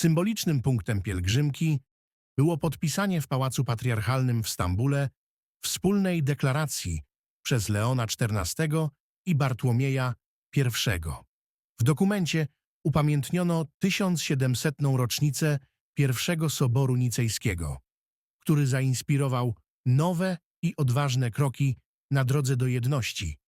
Symbolicznym punktem pielgrzymki było podpisanie w Pałacu Patriarchalnym w Stambule wspólnej deklaracji przez Leona XIV i Bartłomieja I. W dokumencie upamiętniono 1700. rocznicę pierwszego Soboru Nicejskiego, który zainspirował nowe i odważne kroki na drodze do jedności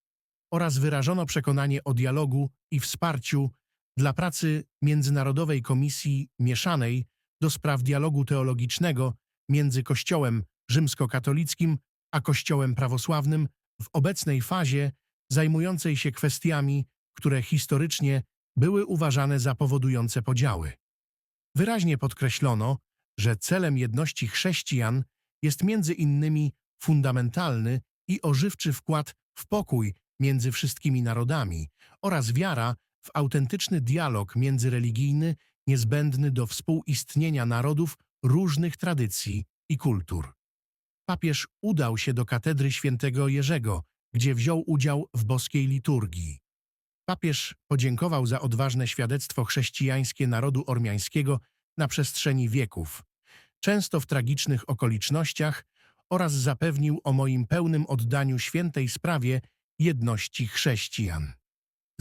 oraz wyrażono przekonanie o dialogu i wsparciu dla pracy Międzynarodowej Komisji Mieszanej do spraw dialogu teologicznego między Kościołem rzymskokatolickim a Kościołem prawosławnym w obecnej fazie zajmującej się kwestiami, które historycznie były uważane za powodujące podziały. Wyraźnie podkreślono, że celem jedności chrześcijan jest między innymi fundamentalny i ożywczy wkład w pokój między wszystkimi narodami oraz wiara w autentyczny dialog międzyreligijny niezbędny do współistnienia narodów różnych tradycji i kultur. Papież udał się do katedry świętego Jerzego, gdzie wziął udział w boskiej liturgii. Papież podziękował za odważne świadectwo chrześcijańskie narodu ormiańskiego na przestrzeni wieków, często w tragicznych okolicznościach, oraz zapewnił o moim pełnym oddaniu świętej sprawie jedności chrześcijan.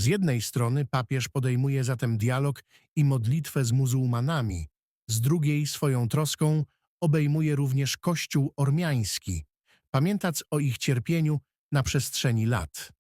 Z jednej strony papież podejmuje zatem dialog i modlitwę z muzułmanami, z drugiej swoją troską obejmuje również Kościół ormiański, pamiętając o ich cierpieniu na przestrzeni lat.